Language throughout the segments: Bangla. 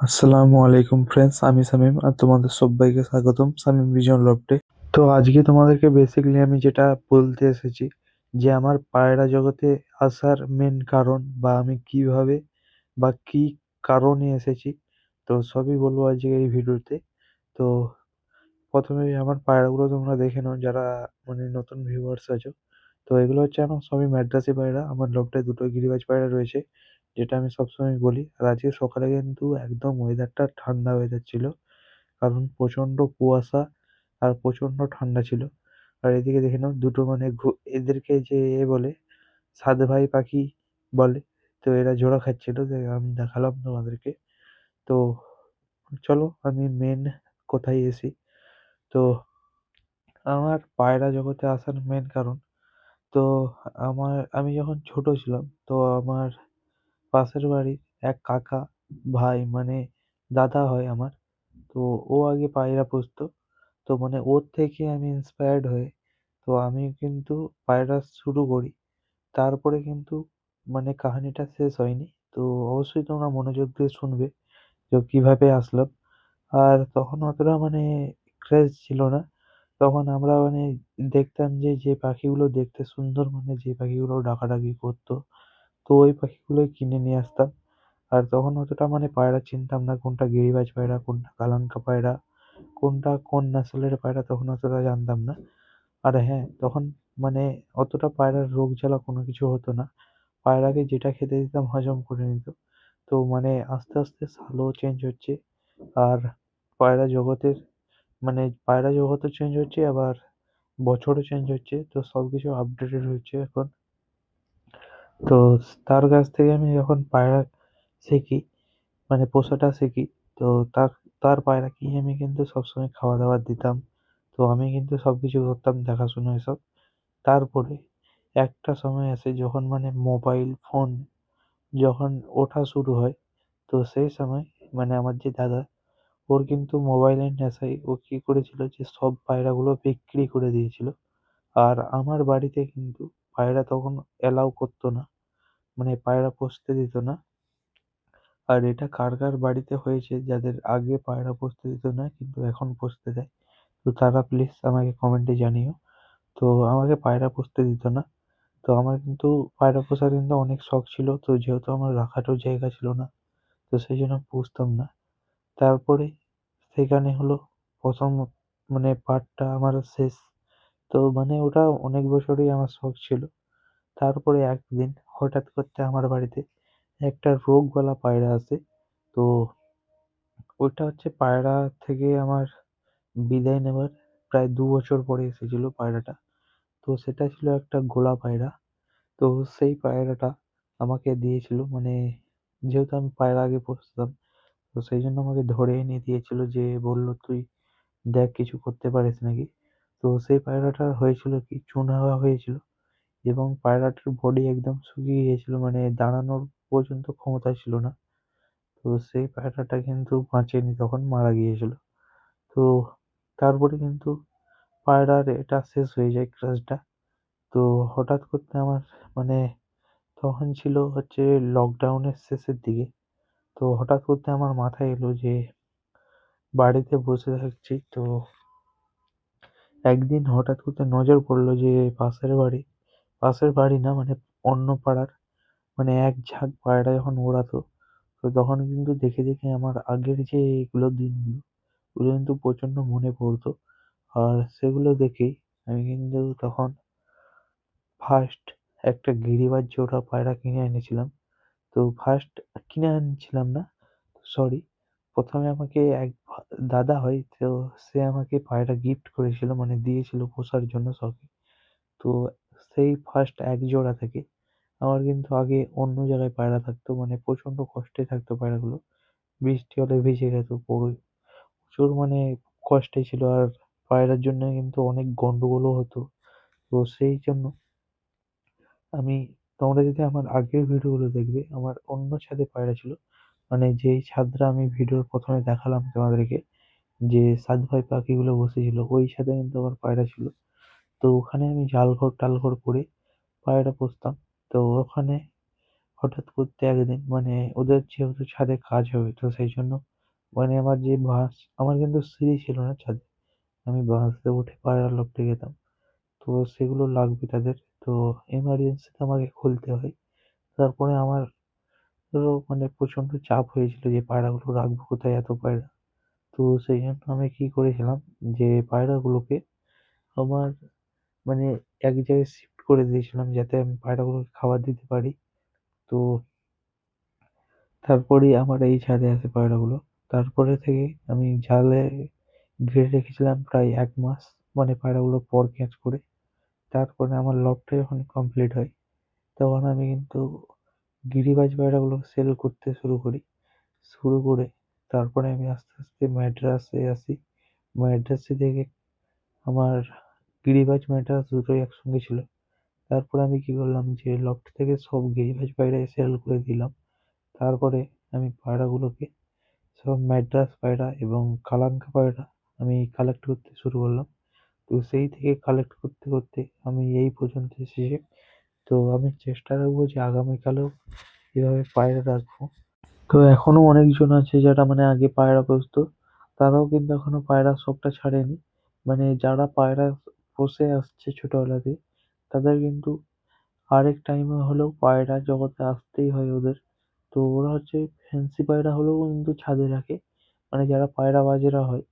আসসালামু আলাইকুম ফ্রেন্ডস আমি শামীম আর তোমাদের সবাইকে স্বাগতম শামীম ভিজন লফটে তো আজকে তোমাদেরকে বেসিক্যালি আমি যেটা বলতে এসেছি যে আমার পায়রা জগতে আসার মেন কারণ বা আমি কীভাবে বা কি কারণে এসেছি, তো সবই বলব আজকে এই ভিডিওতে। তো প্রথমে আমার পায়রাগুলো তোমরা দেখে নাও যারা মানে নতুন ভিউয়ার্স আছো। তো এগুলো হচ্ছে আমার সবই ম্যাড্রাসি পায়রা, আমার লফটে দুটো গিরিবাজ পায়রা রয়েছে। যেটা আমি সবসময় বলি, আর আজকে সকালে কিন্তু একদম ওয়েদারটা ঠান্ডা ওয়েদার ছিল কারণ প্রচণ্ড কুয়াশা আর প্রচণ্ড ঠান্ডা ছিল। আর এদিকে দেখে নাও, দুটো মানে এদেরকে যে এ বলে সাত ভাই পাখি বলে, তো এরা জোড়া খাচ্ছিল আমি দেখালাম তোমাদেরকে। তো চলো, আমি মেন কোথায় এসি? তো আমার পায়রা জগতে আসার মেন কারণ, তো আমার, আমি যখন ছোট ছিলাম, তো আমার পাশের বাড়ির এক কাকা ভাই মানে দাদা হয় আমার, তো ও আগে পায়রা পুষতো, তো মানে ওর থেকে আমি ইন্সপায়ার্ড হয়ে, তো আমি কিন্তু পায়রা শুরু করি। তারপরে কিন্তু মানে কাহানিটা শেষ হয়নি, তো অবশ্যই তোমরা মনোযোগ দিয়ে শুনবে যে কীভাবে আসলাম আর তখন অতটা মানে ক্রেজ ছিল না, তখন আমরা মানে দেখতাম যে যে পাখিগুলো দেখতে সুন্দর মানে যে পাখিগুলো ডাকাডাকি করতো তো ওই পাখিগুলোই কিনে নিয়ে আসতাম। আর তখন অতটা মানে পায়রা চিনতাম না, কোনটা গিরিবাজ পায়রা, কোনটা কালাঙ্কা পায়রা, কোনটা কোন নসলের পায়রা তখন অতটা জানতাম না। আর হ্যাঁ তখন মানে অতটা পায়রার রোগ জ্বালা কোনো কিছু হতো না। পায়রাকে যেটা খেতে দিতাম হজম করে নিত। তো মানে আস্তে আস্তে সালও চেঞ্জ হচ্ছে। আর পায়রা জগতের মানে পায়রা জগতও চেঞ্জ হচ্ছে, আবার বছরও চেঞ্জ হচ্ছে। তো সব কিছু আপডেটেড হচ্ছে এখন। তো তার কাছ থেকে আমি যখন পায়রা শিখি মানে পোষাটা শিখি, তো তার তার পায়রা পায়রাকেই আমি কিন্তু সবসময় খাওয়া দাওয়া দিতাম। তো আমি কিন্তু সব কিছু করতাম দেখাশোনা এসব। তারপরে একটা সময় আসে যখন মানে মোবাইল ফোন যখন ওঠা শুরু হয়, তো সেই সময় মানে আমার যে দাদা, ওর কিন্তু মোবাইলের নেশায় ও কি করেছিল যে সব পায়রাগুলো বিক্রি করে দিয়েছিল। আর আমার বাড়িতে কিন্তু পায়রা তখন অ্যালাউ করতো না মানে পায়রা পুষতে দিত না। আর এটা কার কার বাড়িতে হয়েছে, যাদের আগে পায়রা পুষতে দিত না, কিন্তু এখন পুষতে দেয়, তো তারা প্লিজ আমাকে কমেন্টে জানিও। তো আমাকে পায়রা পুষতে দিত না, তো আমার কিন্তু পায়রা পোষার কিন্তু অনেক শখ ছিল, তো যেহেতু আমার রাখারও জায়গা ছিল না, তো সেই জন্য পুষতাম না। তারপরে সেখানে হলো প্রথম মানে পার্টটা আমার শেষ তো মানে ওটা অনেক বছরই আমার শখ ছিল। তারপরে একদিন হঠাৎ করতে আমার বাড়িতে একটা রোগওয়ালা পায়রা আসে। তো ওইটা হচ্ছে পায়রা থেকে আমার বিদায় নেওয়ার প্রায় দু বছর পরে এসেছিল পায়রাটা। তো সেটা ছিল একটা গোলা পায়রা। তো সেই পায়রাটা আমাকে দিয়েছিল মানে যেহেতু আমি পায়রা আগে পুষতাম, তো সেই জন্য আমাকে ধরে এনে দিয়েছিল যে বলল, তুই দেখ কিছু করতে পারিস নাকি? তো সেই পায়রাটার হয়েছিল কি? চুন হাওয়া হয়েছিল এবং পায়রাটার বডি একদম শুকিয়ে গিয়েছিল মানে দাঁড়ানোর পর্যন্ত ক্ষমতা ছিল না। তো সেই পায়রাটা কিন্তু বাঁচেনি, তখন মারা গিয়েছিল। তো তারপরে কিন্তু পায়রার এটা শেষ হয়ে যায় ক্রাজটা তো হঠাৎ করতে আমার মানে তখন ছিল হচ্ছে লকডাউনের শেষের দিকে। তো হঠাৎ করতে আমার মাথায় এলো যে বাড়িতে বসে থাকছি, তো একদিন হঠাৎ করতে নজর পড়ল যে পাশের বাড়ি পাশের বাড়ি না মানে অন্য পাড়ার মানে এক ঝাঁক পায়রা যখন ওড়াতো, তো তখন কিন্তু দেখে দেখে আমার আগের যে এগুলো দিনগুলো, ওগুলো কিন্তু প্রচণ্ড মনে পড়তো। আর সেগুলো দেখেই আমি কিন্তু তখন ফার্স্ট একটা গিরিবাজ জোড়া পায়রা কিনে এনেছিলাম। তো ফার্স্ট কিনে আনছিলাম না সরি প্রথমে আমাকে এক দাদা হয়, তো সে আমাকে পায়রা গিফট করেছিল মানে দিয়েছিল পোষার জন্য শখে তো সেই ফার্স্ট এক জোড়া থেকে আমার কিন্তু আগে অন্য জায়গায় পায়রা থাকতো মানে প্রচণ্ড কষ্টে থাকতো পায়রাগুলো। বৃষ্টি হলে ভিজে যেত পুরোই। প্রচুর মানে কষ্টে ছিল, আর পায়রার জন্য কিন্তু অনেক গন্ডগোলও হতো। তো সেই জন্য আমি, তোমরা যদি আমার আগের ভিডিওগুলো দেখবে, আমার অন্য ছাদে পায়রা ছিল মানে যেই ছাদটা আমি ভিডিওর প্রথমে দেখালাম তোমাদেরকে, যে সাত ভাই পাখিগুলো বসেছিল, ওই ছাদে কিন্তু আমার পায়রা ছিল। তো ওখানে আমি জাল ঘর টাল ঘর করে পায়রা পুষতাম। তো ওখানে হঠাৎ করতে একদিন মানে ওদের যেহেতু ছাদে কাজ হবে, তো সেই জন্য মানে আমার যে বাঁশ, আমার কিন্তু সিঁড়ি ছিল না ছাদে। আমি বাঁশে উঠে পায়রা লফটে যেতাম তো সেগুলো লাগবে তাদের। তো এমার্জেন্সিতে আমাকে খুলতে হয়। তারপরে আমার ধরো মানে প্রচণ্ড চাপ হয়েছিল যে পায়রাগুলো রাখব কোথায় এত পায়রা। তো সেই জন্য আমি কী করেছিলাম যে পায়রাগুলোকে আমার মানে এক জায়গায় শিফট করে দিয়েছিলাম যাতে আমি পায়রাগুলোকে খাবার দিতে পারি। তো তারপরেই আমার এই ছাদে আসে পায়রাগুলো। তারপরে থেকে আমি জালে ঘিরে রেখেছিলাম প্রায় এক মাস মানে পায়রাগুলো পর ক্যাচ করে। তারপরে আমার লফটটা যখন কমপ্লিট হয়। তখন আমি কিন্তু গিরিবাজ পায়রাগুলো সেল করতে শুরু করি। শুরু করে তারপরে আমি আস্তে আস্তে ম্যাড্রাসে আসি। ম্যাড্রাসে থেকে আমার গিরিবাজ ম্যাড্রাস দুটোই একসঙ্গে ছিল। তারপরে আমি কী করলাম যে লফট থেকে সব গিরিবাজ পায়রা সেল করে দিলাম। তারপরে আমি পায়রাগুলোকে সব ম্যাড্রাস পায়রা এবং কালাঙ্কা পায়রা আমি কালেক্ট করতে শুরু করলাম। তো সেই থেকে কালেক্ট করতে করতে আমি এই পর্যন্ত এসেছি। তো আমি চেষ্টা রাখব যে আগামীকালেও এভাবে পায়রা রাখব। তো এখনও অনেকজন আছে যারা মানে আগে পায়রা পুষতো, তারাও কিন্তু এখনও পায়রার শখটা ছাড়েনি। মানে যারা পায়রা পুষে আসছে ছোটবেলাতে, তাদের কিন্তু আরেক টাইমে হলেও পায়রা জগতে আসতেই হয় ওদের। তো ওরা হচ্ছে ফ্যান্সি পায়রা হলেও কিন্তু ছাদে রাখে। মানে যারা পায়রাবাজেরা হয়,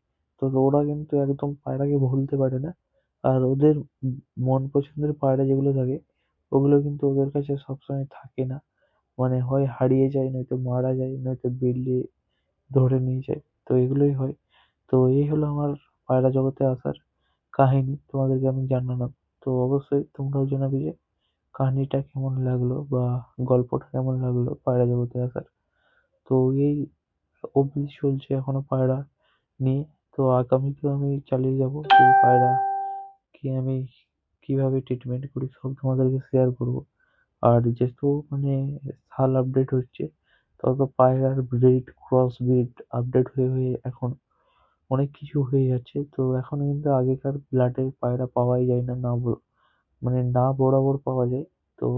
তো ওরা কিন্তু একদম পায়রাকে ভুলতে পারে না। আর ওদের মন পছন্দের পায়রা যেগুলো থাকে ওগুলো কিন্তু ওদের কাছে সবসময় থাকে না। মানে হয় হারিয়ে যায়, নয়তো মারা যায়, নয়তো বিল্লি ধরে নিয়ে যায়। তো এগুলোই হয়। তো এই হলো আমার পায়রা জগতে আসার কাহিনী। তোমাদেরকে আমি জানালাম। তো অবশ্যই তোমরাও জানাবে যে কাহিনীটা কেমন লাগল বা গল্পটা কেমন লাগল পায়রা জগতে আসার। তো এই অবধি চলছে এখনও পায়রা নিয়ে। তো আগামীতেও আমি চালিয়ে যাব। এই পায়রাকে আমি কীভাবে ট্রিটমেন্ট করি সব তোমাদেরকে শেয়ার করব। আর যেহেতু মানে সাল আপডেট হচ্ছে, তত পায়রার ব্রিড ক্রস ব্রিড আপডেট হয়ে হয়ে এখন অনেক কিছু হয়ে যাচ্ছে। তো এখন কিন্তু আগেকার ব্লাডের পায়রা পাওয়াই যায় না না মানে না বরাবর পাওয়া যায়। তো